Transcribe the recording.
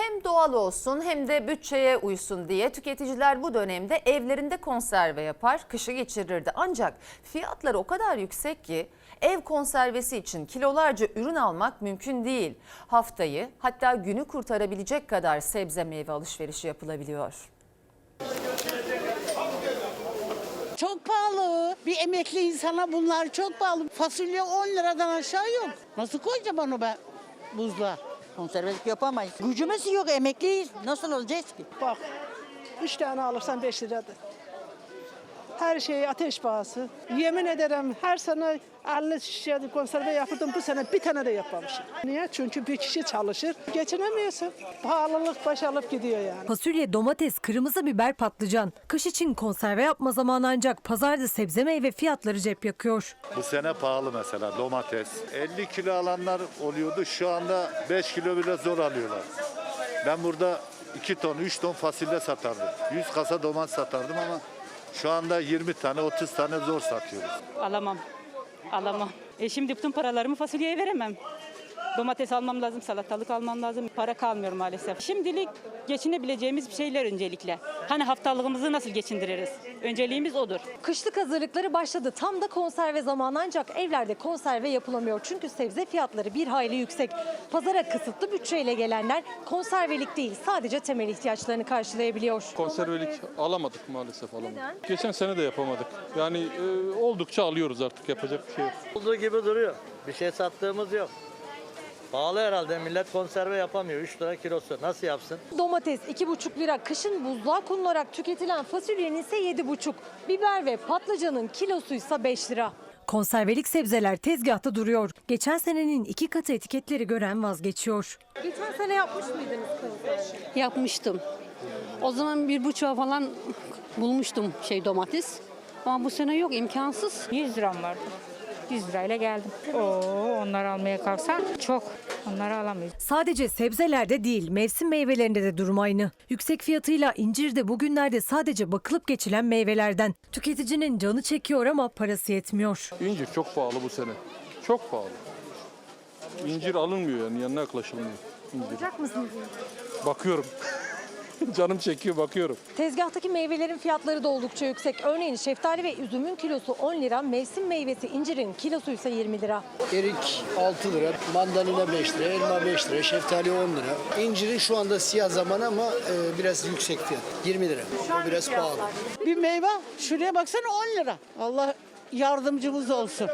Hem doğal olsun hem de bütçeye uysun diye tüketiciler bu dönemde evlerinde konserve yapar, kışı geçirirdi. Ancak fiyatları o kadar yüksek ki ev konservesi için kilolarca ürün almak mümkün değil. Haftayı hatta günü kurtarabilecek kadar sebze meyve alışverişi yapılabiliyor. Çok pahalı. Bir emekli insana bunlar çok pahalı. Fasulye 10 liradan aşağı yok. Nasıl koyacağım onu ben buzluğa? Konservelik yapamayız. Gücümüz yok emekliyiz. Nasıl olacağız ki? Bak, üç tane alırsan beş liradır. Her şey ateş pahası. Yemin ederim her sene 50 şişe konserve yapırdım. Bu sene bir tane de yapmamışım. Niye? Çünkü bir kişi çalışır. Geçinemiyorsun. Pahalılık baş alıp gidiyor yani. Fasulye, domates, kırmızı biber, patlıcan. Kış için konserve yapma zamanı ancak pazarda sebze meyve fiyatları cep yakıyor. Bu sene pahalı mesela domates. 50 kilo alanlar oluyordu. Şu anda 5 kilo bile zor alıyorlar. Ben burada 2 ton, 3 ton fasulye satardım. 100 kasa domates satardım ama şu anda 20 tane, 30 tane zor satıyoruz. Alamam. Alamam. E şimdi bütün paralarımı fasulyeye veremem. Domates almam lazım, salatalık almam lazım. Para kalmıyor maalesef. Şimdilik geçinebileceğimiz bir şeyler öncelikle. Hani haftalığımızı nasıl geçindiririz? Önceliğimiz odur. Kışlık hazırlıkları başladı. Tam da konserve zamanı ancak evlerde konserve yapılamıyor. Çünkü sebze fiyatları bir hayli yüksek. Pazara kısıtlı bütçeyle gelenler konservelik değil sadece temel ihtiyaçlarını karşılayabiliyor. Konservelik alamadık maalesef alamadık. Geçen sene de yapamadık. Yani e, oldukça alıyoruz artık yapacak bir şey yok. Olduğu gibi duruyor. Bir şey sattığımız yok. Pahalı herhalde. Millet konserve yapamıyor. 3 lira kilosu. Nasıl yapsın? Domates 2,5 lira, kışın buzluğa konularak tüketilen fasulyenin ise 7,5. Biber ve patlıcanın kilosu ise 5 lira. Konservelik sebzeler tezgahta duruyor. Geçen senenin iki katı etiketleri gören vazgeçiyor. Geçen sene yapmış mıydınız konserve? yapmıştım. O zaman bir buçuğa falan bulmuştum şey domates. Ama bu sene yok imkansız. 100 liram vardı. 100 lirayla geldim. Oo, onları almaya kalksan çok. Onları alamayız. Sadece sebzelerde değil, mevsim meyvelerinde de durum aynı. Yüksek fiyatıyla incir de bugünlerde sadece bakılıp geçilen meyvelerden. Tüketicinin canı çekiyor ama parası yetmiyor. İncir çok pahalı bu sene. Çok pahalı. İncir alınmıyor yani yanına yaklaşılmıyor. İncir. Alacak mısınız? Bakıyorum. Canım çekiyor bakıyorum. Tezgahtaki meyvelerin fiyatları da oldukça yüksek. Örneğin şeftali ve üzümün kilosu 10 lira, mevsim meyvesi incirin kilosu ise 20 lira. Erik 6 lira, mandalina 5 lira, elma 5 lira, şeftali 10 lira. İncirin şu anda siyah zaman ama e, biraz yüksek fiyat. 20 lira. O biraz pahalı. Bir meyve şuraya baksana 10 lira. Allah yardımcımız olsun.